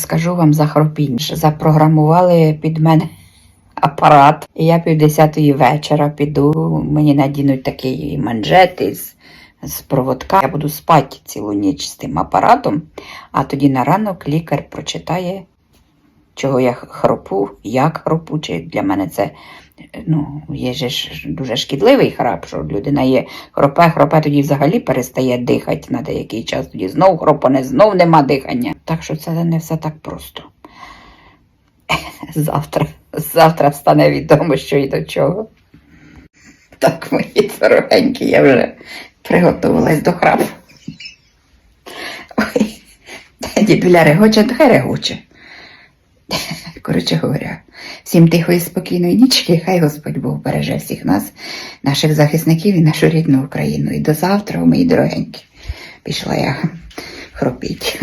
Скажу вам за хропіння. Запрограмували під мене апарат. І я півдесятої вечора піду, мені надінуть такий манжет із, з проводка. Я буду спати цілу ніч з тим апаратом, а тоді на ранок лікар прочитає, чого я хропу, як хропу, чи для мене це. Ну, є ж дуже шкідливий храп, що людина є хропе, хропе, тоді взагалі перестає дихати на деякий час, тоді знов хропане, знов нема дихання. Так що це не все так просто. Завтра, завтра стане відомо, що і до чого. Так, мої дорогенькі, я вже приготувалась до храпу. Ой, дідуля регоче, то хай регоче. Коротше говоря, всім тихої спокійної нічки, хай Господь Бог береже всіх нас, наших захисників і нашу рідну Україну. І до завтра, мої дорогенькі. Пішла я хропіть.